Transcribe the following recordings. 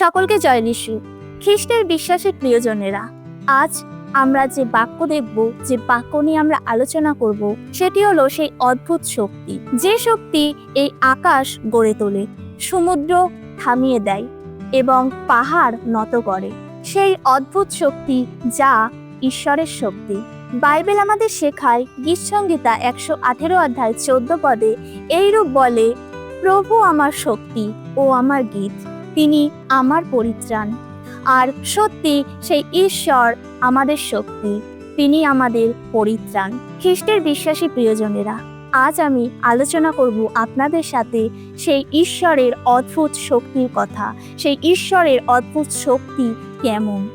সকলকে জয় যিশু খ্রিস্টের বিশ্বাসের প্রিয়জনেরা, আজ আমরা যে বাক্য দেখব, যে বাক্য নিয়ে আমরা আলোচনা করব, সেটি হলো সেই অদ্ভুত শক্তি। যে শক্তি এই আকাশ গড়ে তোলে, সমুদ্র থামিয়ে দেয় এবং পাহাড় নত করে, সেই অদ্ভুত শক্তি যা ঈশ্বরের শক্তি। বাইবেল আমাদের শেখায়, গীতসংগীতা একশো আঠেরো অধ্যায় চোদ্দ পদে এইরূপ বলে, প্রভু আমার শক্তি ও আমার গীত। তিনি আমার পরিত্রাণ। আর সত্যি সেই ঈশ্বর আমাদের শক্তি, তিনি আমাদের পরিত্রাণ। খ্রিস্টের বিশ্বাসী প্রিয়জনেরা, আজ আমি আলোচনা করব আপনাদের সাথে সেই ঈশ্বরের অদ্ভুত শক্তির কথা। সেই ঈশ্বরের অদ্ভুত শক্তি কেমন?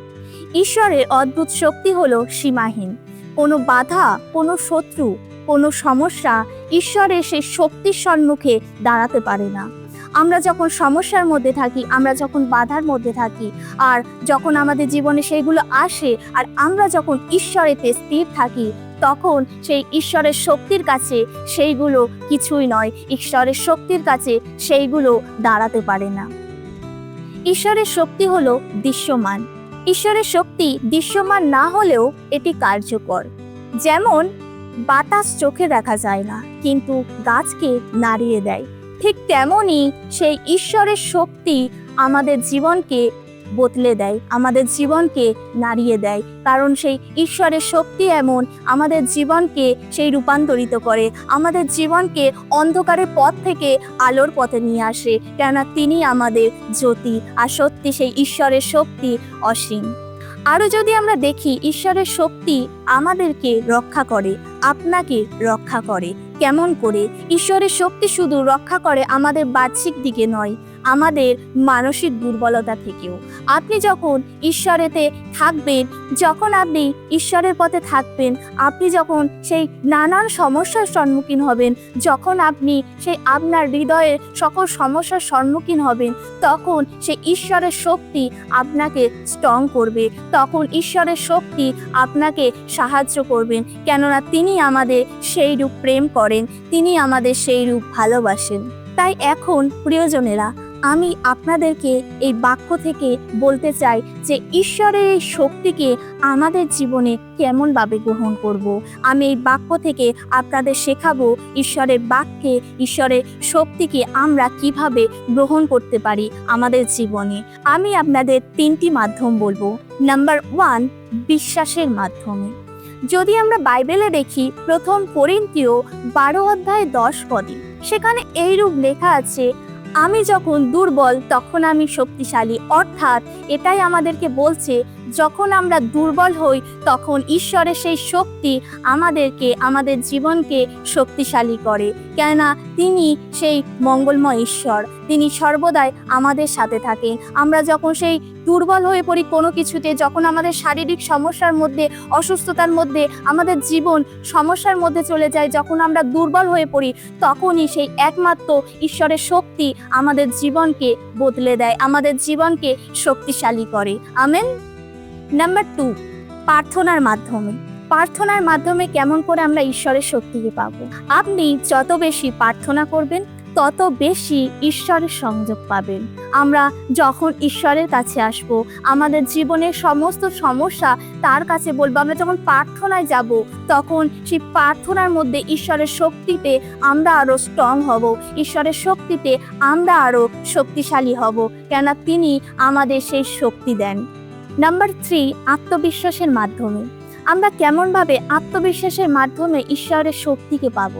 ঈশ্বরের অদ্ভুত শক্তি হলো সীমাহীন। কোনো বাধা, কোনো শত্রু, কোনো সমস্যা ঈশ্বরের সেই শক্তির সম্মুখে দাঁড়াতে পারে না। আমরা যখন সমস্যার মধ্যে থাকি, আমরা যখন বাধার মধ্যে থাকি, আর যখন আমাদের জীবনে সেইগুলো আসে, আর আমরা যখন ঈশ্বরেতে স্থির থাকি, তখন সেই ঈশ্বরের শক্তির কাছে সেইগুলো কিছুই নয়। ঈশ্বরের শক্তির কাছে সেইগুলো দাঁড়াতে পারে না। ঈশ্বরের শক্তি হলো দৃশ্যমান। ঈশ্বরের শক্তি দৃশ্যমান না হলেও এটি কার্যকর। যেমন বাতাস চোখে দেখা যায় না, কিন্তু গাছকে নাড়িয়ে দেয়। ঠিক তেমনই সেই ঈশ্বরের শক্তি আমাদের জীবনকে বদলে দেয়, আমাদের জীবনকে নাড়িয়ে দেয়। কারণ সেই ঈশ্বরের শক্তি এমন, আমাদের জীবনকে সেই রূপান্তরিত করে, আমাদের জীবনকে অন্ধকারের পথ থেকে আলোর পথে নিয়ে আসে, কেননা তিনি আমাদের জ্যোতি, আর সত্যি সেই ঈশ্বরের শক্তি অসীম। আরও যদি আমরা দেখি, ঈশ্বরের শক্তি আমাদেরকে রক্ষা করে, আপনাকে রক্ষা করে। কেমন করে? ঈশ্বরের শক্তি শুধু রক্ষা করে আমাদের বাহ্যিক দিকে নয় আমাদের মানসিক দুর্বলতা থেকেও। আপনি যখন ঈশ্বরেতে থাকবেন, যখন আপনি ঈশ্বরের পথে থাকবেন, আপনি যখন সেই নানান সমস্যার সম্মুখীন হবেন, যখন আপনি সেই আপনার হৃদয়ের সকল সমস্যার সম্মুখীন হবেন, তখন সেই ঈশ্বরের শক্তি আপনাকে স্ট্রং করবে। তখন ঈশ্বরের শক্তি আপনাকে সাহায্য করবেন কেননা তিনি আমাদের সেই রূপ প্রেম করেন, তিনি আমাদের সেই রূপ ভালোবাসেন। তাই এখন, প্রিয়জনেরা আমি আপনাদেরকে এই বাক্য থেকে বলতে চাই যে ঈশ্বরের এই শক্তিকে আমাদের জীবনে কেমনভাবে গ্রহণ করব। আমি এই বাক্য থেকে আপনাদের শেখাবো ঈশ্বরের বাক্যে, ঈশ্বরের শক্তিকে আমরা কীভাবে গ্রহণ করতে পারি আমাদের জীবনে। আমি আপনাদের তিনটি মাধ্যম বলব। নাম্বার ওয়ান, বিশ্বাসের মাধ্যমে। যদি আমরা বাইবেলে দেখি, প্রথম করিন্তীয় বারো অধ্যায় দশ পদে, সেখানে এইরূপ লেখা আছে আমি যখন দুর্বল তখন আমি শক্তিশালী। অর্থাৎ এটাই আমাদেরকে বলছে যখন আমরা দুর্বল হই, তখন ঈশ্বরের সেই শক্তি আমাদেরকে, আমাদের জীবনকে শক্তিশালী করে। কেননা তিনি সেই মঙ্গলময় ঈশ্বর। তিনি সর্বদাই আমাদের সাথে থাকেন। আমরা যখন সেই দুর্বল হয়ে পড়ি কোনো কিছুতে, যখন আমাদের শারীরিক সমস্যার মধ্যে, অসুস্থতার মধ্যে, আমাদের জীবন সমস্যার মধ্যে চলে যায়, যখন আমরা দুর্বল হয়ে পড়ি, তখনই সেই একমাত্র ঈশ্বরের শক্তি আমাদের জীবনকে বদলে দেয়, আমাদের জীবনকে শক্তিশালী করে। আমেন। নাম্বার টু প্রার্থনার মাধ্যমে। প্রার্থনার মাধ্যমে কেমন করে আমরা ঈশ্বরের শক্তিকে পাবো? আপনি যত বেশি প্রার্থনা করবেন, তত বেশি ঈশ্বরের সংযোগ পাবেন। আমরা যখন ঈশ্বরের কাছে আসব, আমাদের জীবনের সমস্ত সমস্যা তার কাছে বলব, আমরা যখন প্রার্থনায় যাব, তখন সেই প্রার্থনার মধ্যে ঈশ্বরের শক্তিতে আমরা আরও স্ট্রং হব। ঈশ্বরের শক্তিতে আমরা আরও শক্তিশালী হব। কেননা তিনি আমাদের সেই শক্তি দেন। নাম্বার থ্রি আত্মবিশ্বাসের মাধ্যমে। আমরা কেমনভাবে আত্মবিশ্বাসের মাধ্যমে ঈশ্বরের শক্তিকে পাব?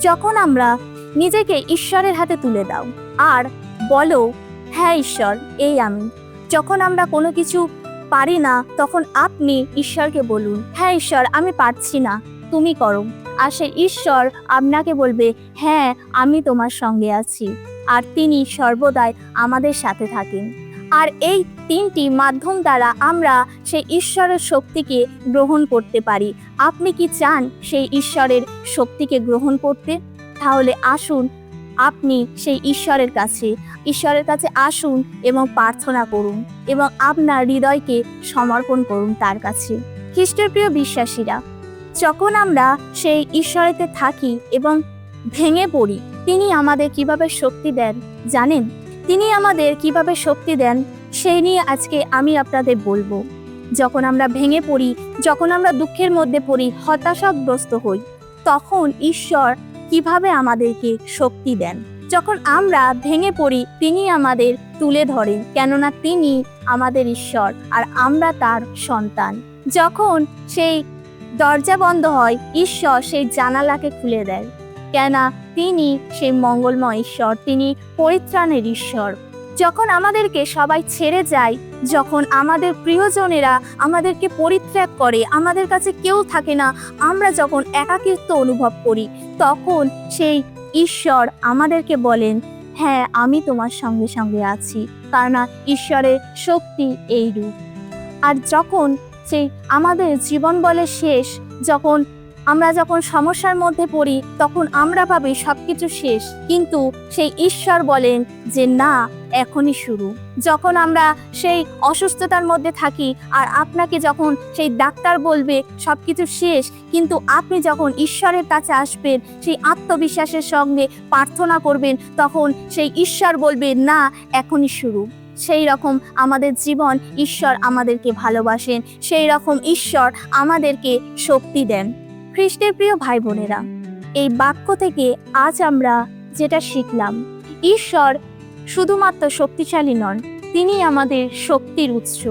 যখন আমরা নিজেকে ঈশ্বরের হাতে তুলে দাও, আর বলো হ্যাঁ ঈশ্বর, এই আমি। যখন আমরা কোনো কিছু পারি না, তখন আপনি ঈশ্বরকে বলুন হ্যাঁ ঈশ্বর, আমি পারছি না, তুমি করো। আর সে ঈশ্বর আপনাকে বলবে হ্যাঁ আমি তোমার সঙ্গে আছি। আর তিনি সর্বদাই আমাদের সাথে থাকেন। আর এই তিনটি মাধ্যম দ্বারা আমরা সেই ঈশ্বরের শক্তিকে গ্রহণ করতে পারি। আপনি কি চান সেই ঈশ্বরের শক্তিকে গ্রহণ করতে? তাহলে আসুন, আপনি সেই ঈশ্বরের কাছে ঈশ্বরের কাছে আসুন এবং প্রার্থনা করুন এবং আপনার হৃদয়কে সমর্পণ করুন তার কাছে। খ্রিস্টের প্রিয় বিশ্বাসীরা, যখন আমরা সেই ঈশ্বরেতে থাকি এবং ভেঙে পড়ি, তিনি আমাদের কীভাবে শক্তি দেন জানেন? তিনি আমাদের কীভাবে শক্তি দেন, সেই নিয়ে আজকে আমি আপনাদের বলব। যখন আমরা ভেঙে পড়ি, যখন আমরা দুঃখের মধ্যে পড়ি, হতাশাগ্রস্ত হই, তখন ঈশ্বর কীভাবে আমাদেরকে শক্তি দেন? যখন আমরা ভেঙে পড়ি, তিনি আমাদের তুলে ধরেন, কেননা তিনি আমাদের ঈশ্বর আর আমরা তার সন্তান। যখন সেই দরজা বন্ধ হয়, ঈশ্বর সেই জানালাকে খুলে দেয়। কেন তিনি সেই মঙ্গলময় ঈশ্বর, তিনি পরিত্রাণের ঈশ্বর। যখন আমাদেরকে সবাই ছেড়ে যায়, যখন আমাদের প্রিয়জনেরা আমাদেরকে পরিত্যাগ করে, আমাদের কাছে কেউ থাকে না, আমরা যখন একাকিত্ব অনুভব করি, তখন সেই ঈশ্বর আমাদেরকে বলেন হ্যাঁ আমি তোমার সঙ্গে সঙ্গে আছি কারণ ঈশ্বরের শক্তি এই রূপ আর যখন সেই আমাদের জীবন বলে শেষ, যখন আমরা যখন সমস্যার মধ্যে পড়ি, তখন আমরা ভাবি সবকিছু শেষ। কিন্তু সেই ঈশ্বর বলেন যে, না, এখনই শুরু। যখন আমরা সেই অসুস্থতার মধ্যে থাকি আর আপনাকে যখন সেই ডাক্তার বলবে সবকিছু শেষ, কিন্তু আপনি যখন ঈশ্বরের কাছে আসবেন, সেই আত্মবিশ্বাসের সঙ্গে প্রার্থনা করবেন, তখন সেই ঈশ্বর বলবে, না, এখনই শুরু। সেই রকম আমাদের জীবন ঈশ্বর আমাদেরকে ভালোবাসেন। সেই রকম ঈশ্বর আমাদেরকে শক্তি দেন। খ্রিস্টের প্রিয় ভাই বোনেরা এই বাক্য থেকে আজ আমরা যেটা শিখলাম, ঈশ্বর শুধুমাত্র শক্তিশালী নন তিনি আমাদের শক্তির উৎস।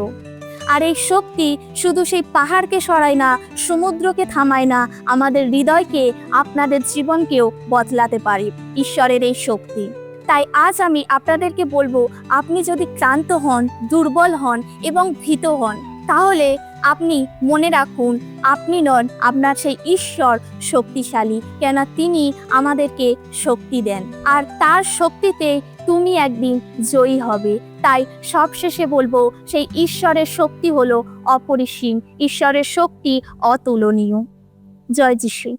আর এই শক্তি শুধু সেই পাহাড়কে সরায় না, সমুদ্রকে থামায় না, আমাদের হৃদয়কে, আপনাদের জীবনকেও বদলাতে পারে ঈশ্বরের এই শক্তি। তাই আজ আমি আপনাদেরকে বলব, আপনি যদি ক্লান্ত হন, দুর্বল হন এবং ভীত হন তাহলে আপনি মনে রাখুন, আপনি নন, আপনার সেই ঈশ্বর শক্তিশালী, কেন তিনি আমাদেরকে শক্তি দেন। আর তার শক্তিতে তুমি একদিন জয়ী হবে। তাই সবশেষে বলব, সেই ঈশ্বরের শক্তি হলো অপরিসীম, ঈশ্বরের শক্তি অতুলনীয়। জয় যিশু।